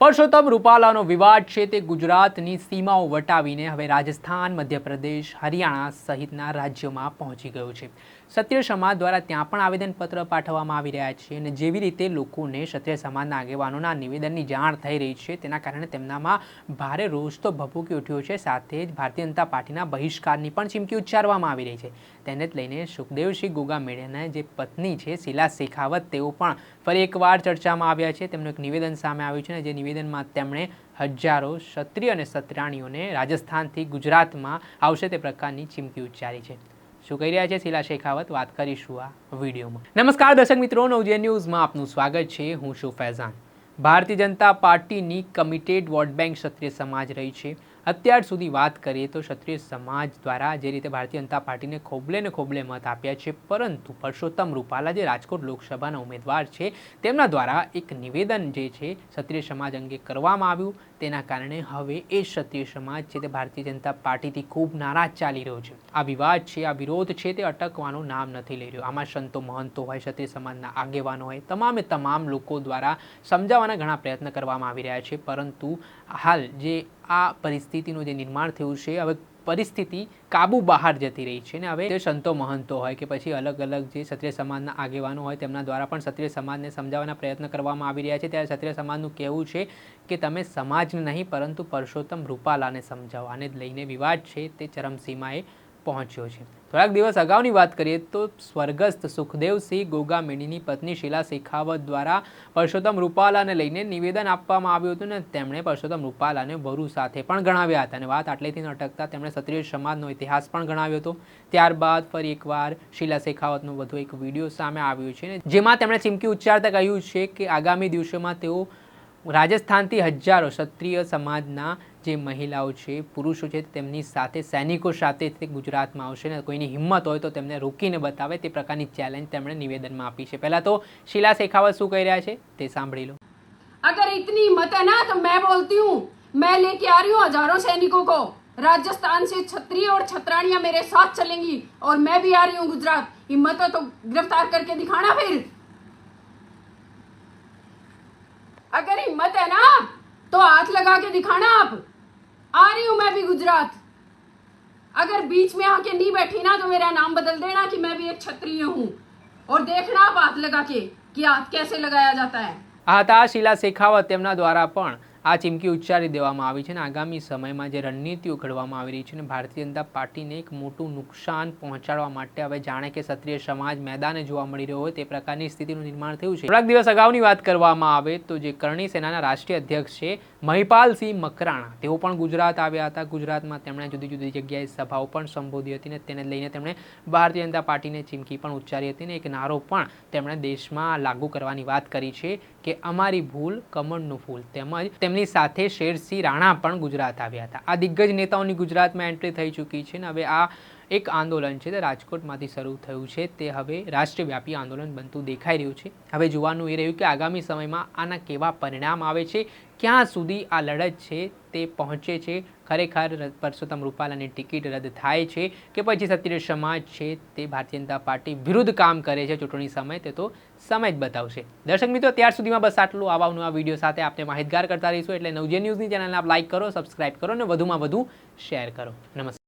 પરસોત્તમ રૂપાલાનો વિવાદ છે તે ગુજરાતની સીમાઓ વટાવીને હવે રાજસ્થાન, મધ્યપ્રદેશ, હરિયાણા સહિતના રાજ્યોમાં પહોંચી ગયો છે. ક્ષત્રિય સમાજ દ્વારા ત્યાં પણ આવેદનપત્ર પાઠવવામાં આવી રહ્યા છે અને જેવી રીતે લોકોને ક્ષત્રિય સમાજના આગેવાનોના નિવેદનની જાણ થઈ રહી છે તેના કારણે તેમનામાં ભારે રોષ તો ભભૂકી ઉઠ્યો છે. સાથે જ ભારતીય જનતા પાર્ટીના બહિષ્કારની પણ ચીમકી ઉચ્ચારવામાં આવી રહી છે. તેને જ લઈને સુખદેવસિંહ ગોગા મેળેના જે પત્ની છે શીલા શેખાવત તેઓ પણ ફરી એકવાર ચર્ચામાં આવ્યા છે. તેમનું એક નિવેદન સામે આવ્યું છે અને જે નિવેદનમાં તેમણે હજારો ક્ષત્રિય અને સત્રાણીઓને રાજસ્થાનથી ગુજરાતમાં આવશે તે પ્રકારની ચીમકી ઉચ્ચારી છે. શું કહી રહ્યા છે શીલા શેખાવત? વાત કરીશું આ વિડીયોમાં. નમસ્કાર દર્શક મિત્રો, નવજે ન્યૂઝમાં આપનું સ્વાગત છે. હું છું ફૈઝાન. ભારતીય જનતા પાર્ટીની કમિટેડ વોટ બેંક ક્ષત્રિય સમાજ રહી છે. અત્યાર સુધી વાત કરીએ તો ક્ષત્રિય સમાજ દ્વારા જે રીતે ભારતીય જનતા પાર્ટીને ખોબલે ને ખોબલે મત આપ્યા છે, પરંતુ પરસોત્તમ રૂપાલા જે રાજકોટ લોકસભાના ઉમેદવાર છે, તેમના દ્વારા એક નિવેદન જે છે ક્ષત્રિય સમાજ અંગે કરવામાં આવ્યું. તેના કારણે હવે એ ક્ષત્રિય સમાજ છે તે ભારતીય જનતા પાર્ટીથી ખૂબ નારાજ ચાલી રહ્યો છે. આ વિવાદ છે, આ વિરોધ છે તે અટકવાનું નામ નથી લઈ રહ્યો. આમાં સંતો મહંતો હોય, ક્ષત્રિય સમાજના આગેવાનો હોય, તમામે તમામ લોકો દ્વારા સમજાવવાના ઘણા પ્રયત્ન કરવામાં આવી રહ્યા છે, પરંતુ હાલ જે આ પરિસ્થિતિનું જે નિર્માણ થયું છે, હવે પરિસ્થિતિ કાબુ બહાર જતી રહી છે ને હવે તે સંતો મહંતો હોય કે પછી અલગ અલગ જે ક્ષત્રિય સમાજના આગેવાનો હોય તેમના દ્વારા પણ ક્ષત્રિય સમાજને સમજાવવાના પ્રયત્ન કરવામાં આવી રહ્યા છે. ત્યારે ક્ષત્રિય સમાજનું કહેવું છે કે તમે સમાજને નહીં, પરંતુ પરસોત્તમ રૂપાલાને સમજાવો. આને લઈને વિવાદ છે તે ચરમસીમાએ પહોંચ્યો છે. થોડાક દિવસ અગાઉની વાત કરીએ તો સ્વર્ગસ્થ સુખદેવસિંહ ગોગામેણીની પત્ની શીલા શેખાવત દ્વારા પરસોત્તમ રૂપાલાને લઈને નિવેદન આપવામાં આવ્યું હતું ને તેમણે પરસોત્તમ રૂપાલાને વરુ સાથે પણ ગણાવ્યા હતા અને વાત આટલેથી ન અટકતા તેમણે ક્ષત્રિય સમાજનો ઇતિહાસ પણ ગણાવ્યો હતો. ત્યારબાદ ફરી એકવાર શીલા શેખાવતનો વધુ એક વીડિયો સામે આવ્યો છે જેમાં તેમણે ચીમકી ઉચ્ચારતા કહ્યું છે કે આગામી દિવસોમાં તેઓ રાજસ્થાનથી હજારો ક્ષત્રિય સમાજના જે મહિલાઓ છે પુરુષો છે તેમની સાથે સૈનિકો સાથે તે ગુજરાતમાં આવશે ને કોઈની હિંમત હોય તો તેમને રોકીને બતાવે તે પ્રકારની ચેલેન્જ તેમણે નિવેદનમાં આપી છે પહેલાં તો શીલા શેખાવત શું કહી રહ્યા છે તે સાંભળી લો अगर इतनी हिम्मत है ना तो मैं बोलती हूँ मैं लेके आ रही हूँ हजारों सैनिकों को राजस्थान से छत्रिय और छत्राणियां मेरे साथ चलेंगी और मैं भी आ रही हूँ गुजरात हिम्मत है तो गिरफ्तार करके दिखाना फिर अगर हिम्मत है ना तो हाथ लगा के दिखाना आप आ रही हूं मैं भी गुजरात अगर बीच में आके नहीं बैठी ना तो मेरा नाम बदल देना कि मैं भी एक क्षत्रिय हूं और देखना आप हाथ लगा के कि हाथ कैसे लगाया जाता है આ હતા શીલા શેખાવત તેમના દ્વારા પણ આ ચીમકી ઉચ્ચારી દેવામાં આવી છે અને આગામી સમયમાં જે રણનીતિઓ ઘડવામાં આવી રહી છે અને ભારતીય જનતા પાર્ટીને એક મોટું નુકસાન પહોંચાડવા માટે હવે જાણે કે ક્ષત્રિય સમાજ મેદાને જોવા મળી રહ્યો હોય તે પ્રકારની સ્થિતિનું નિર્માણ થયું છે. થોડાક દિવસ અગાઉની વાત કરવામાં આવે તો જે કરણી સેનાના રાષ્ટ્રીય અધ્યક્ષ છે મહિપાલસિંહ મકરાણા, તેઓ પણ ગુજરાત આવ્યા હતા. ગુજરાતમાં તેમણે જુદી જુદી જગ્યાએ સભાઓ પણ સંબોધી હતી ને તેને લઈને તેમણે ભારતીય જનતા પાર્ટીને ચીમકી પણ ઉચ્ચારી હતી ને એક નારો પણ તેમણે દેશમાં લાગુ કરવાની વાત કરી છે. કે અમારી ભૂલ કમળનું ફૂલ. તેમજ તેમની સાથે શેરસિંહ રાણા પણ ગુજરાત આવ્યા હતા. આ દિગ્ગજ નેતાઓની ગુજરાતમાં એન્ટ્રી થઈ ચૂકી છે ને હવે આ એક આંદોલન છે, તે રાજકોટમાંથી શરૂ થયું છે. તે હવે રાષ્ટ્રવ્યાપી આંદોલન બનતું દેખાઈ રહ્યું છે. હવે જોવાનું એ રહ્યું કે આગામી સમયમાં આના કેવા પરિણામ આવે છે, ક્યાં સુધી આ લડત છે તે પહોંચે છે. ખરેખર પરસોત્તમ રૂપાલાની ટિકિટ રદ થાય છે કે પછી ક્ષત્રિય સમાજ છે તે ભારતીય જનતા પાર્ટી વિરુદ્ધ કામ કરે છે ચૂંટણી સમય, તે તો સમય જ બતાવશે. દર્શક મિત્રો, ત્યાર સુધીમાં બસ આટલું. આવા નવા વીડિયો સાથે આપણે માહિતગાર કરતા રહીશું. એટલે નવજે ન્યૂઝની ચેનલને આપ લાઇક કરો સબસ્ક્રાઇબ કરો અને વધુમાં વધુ શેર કરો. નમસ્કાર.